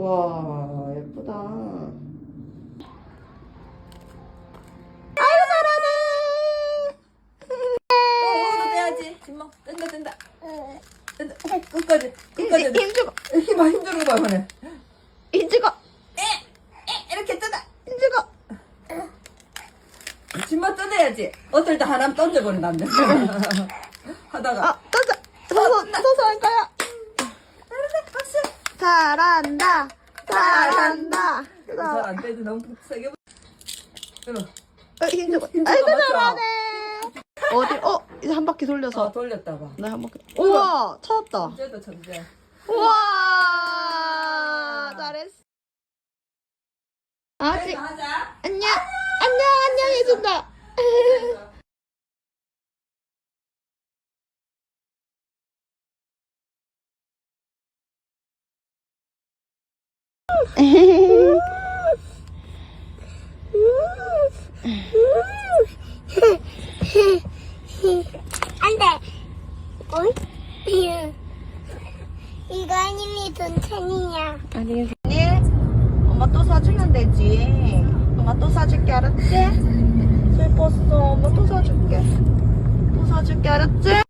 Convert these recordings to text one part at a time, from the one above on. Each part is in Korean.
우와 예쁘다. 아유 잘하네. 어, 돼야지. 김모 뜬다 뜬다. 뜬다. 끝까지 끝까지. 힘주고 힘 힘들어 봐 그래. 힘주고 이렇게 뜬다. 힘주고. 김모 뜯어야지. 어떨 때 하나 던져버린다는데. 하다가. 아 던져. 서서 서서 할 거야. 잘한다. 잘한다. 잘안 떼도 너무 세게. 응. 어, 힘주고. 힘주고 아이고? 잘하네. 어디? 어 이제 한 바퀴 어 돌려서. 돌렸다 봐. 나 한 바퀴. 우와 찾았다. 천재도 천재. 우와 잘했어. 아직. 안녕 안녕 안녕 해준다. 안 돼. 어이? 이거 아니면 돈천이야. 아니 엄마 또 사주면 되지. 엄마 또 사줄게 알았지? 슬펐어. 엄마 또 사줄게. 또 사줄게 알았지?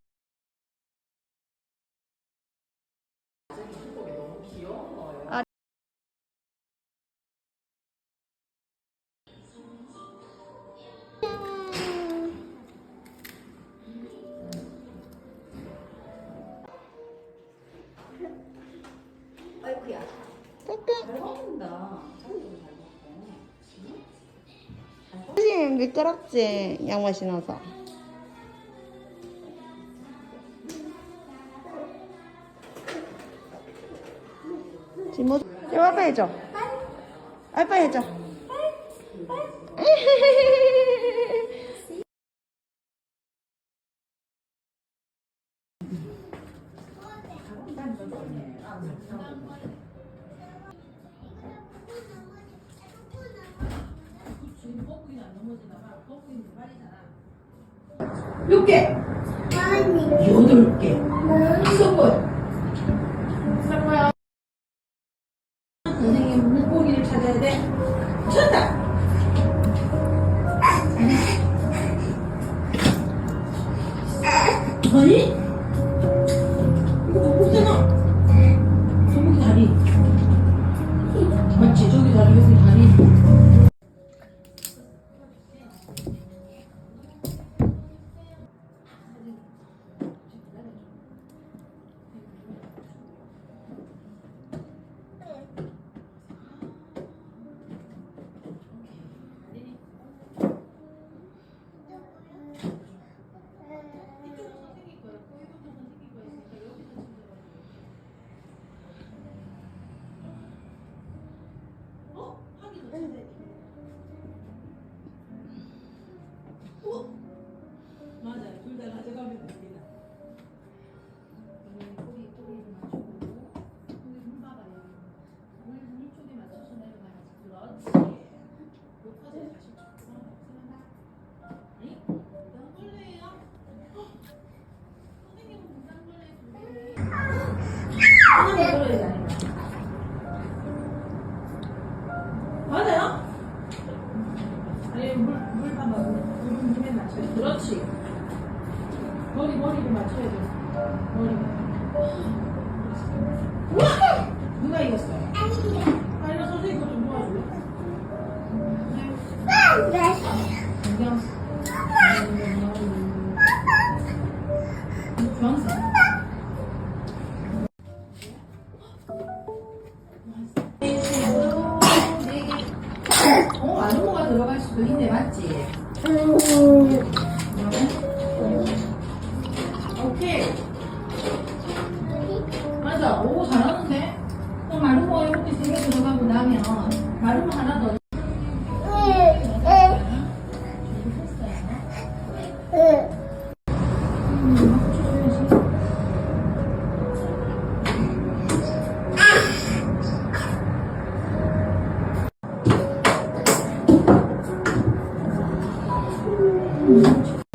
선생님 미끄럽지? 양말 신어서. 뭐, 이거 아빠 해줘. 아빠 해줘. 몇 개? 여덟 개. 선물. 선 누가 이겼어요? 아 이거 선생님 거좀 도와줄래? 안경. 주황색. 어, 아노모가 들어갈 수도 있네, 맞지? 오 마루모 하나 더. 여기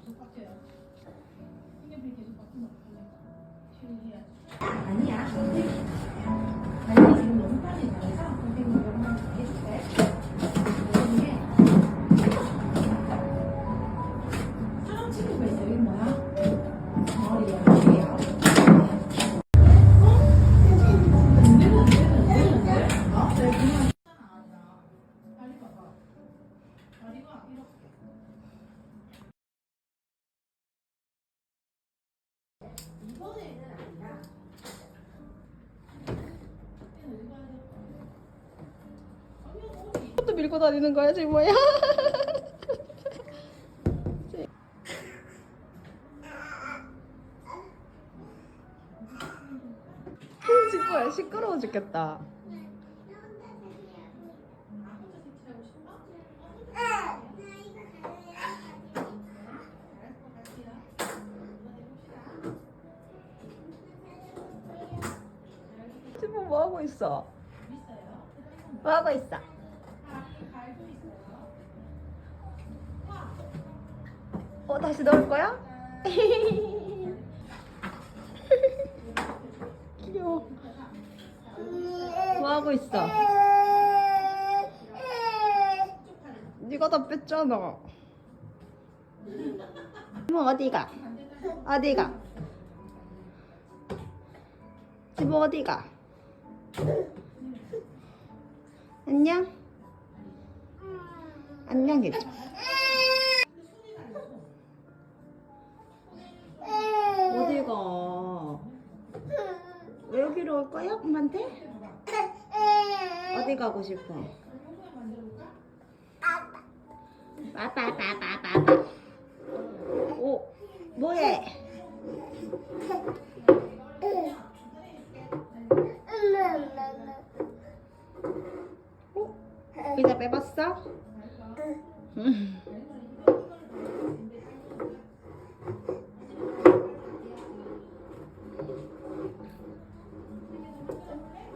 계속 바뀌어요. 생년필 계속 바뀌면 어떡하냐고. 아니야. 또 밀고 다니는 거야 지금 뭐야? 뭐야 시끄러워 죽겠다. 지금 뭐 하고 있어? 뭐 하고 있어? 어 다시 넣을 거야? 귀여워. 뭐 하고 있어? 네가 다 뺐잖아. 뭐 어디가? 어디가? 지금 어디가? 안녕? 안녕. 어 왜 여기로 올 거야? 엄마한테? 어디 가고 싶어? 빠빠빠빠빠빠. 오, 뭐해? 어? 의자 빼봤어? 응.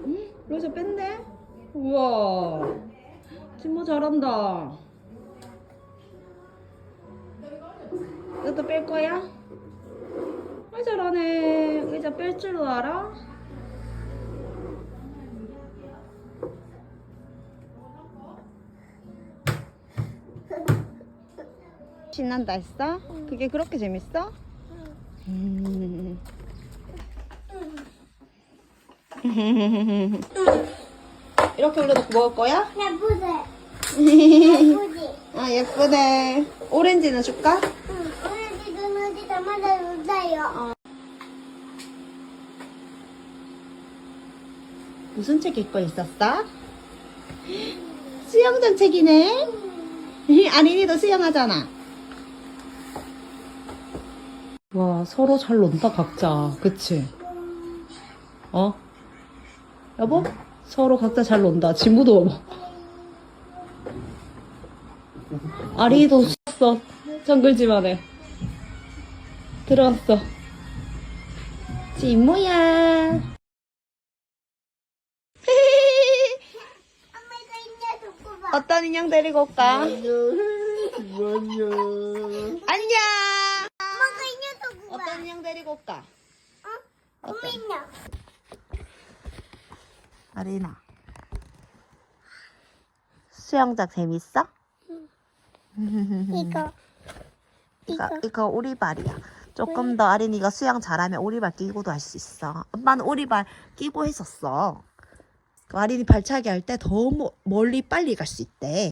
응? 로자 뺐네? 우와. 진모 잘한다. 이것도 뺄 거야? 아, 잘하네. 의자 뺄 줄로 알아? 신난다 했어? 그게 그렇게 재밌어? 음. 이렇게 올려놓고 먹을 거야? 예쁘지? 예쁘지? 아 예쁘네. 오렌지는 줄까? 응. 지금 어디 담아다 놓자요. 무슨 책 읽고 있었어? 수영장 책이네. 아린이도 수영하잖아. 와 서로 잘 논다 각자. 그치? 어? 여보? 서로 각자 잘 논다. 진무도 뭐. 아린이도 sus어. 정글집안에. 들어왔어. 진모야. 어떤 인형 데리고 올까? 안녕. 봐. 어떤 인형 데리고 올까? 어? 엄마 인형. 아리나. 수영장 재밌어? 이거. 이거, 이거 오리발이야. 조금 더 아린이가 수영 잘하면 오리발 끼고도 할 수 있어. 엄마는 오리발 끼고 했었어. 그 아린이 발차기 할때더 멀리 빨리 갈 수 있대.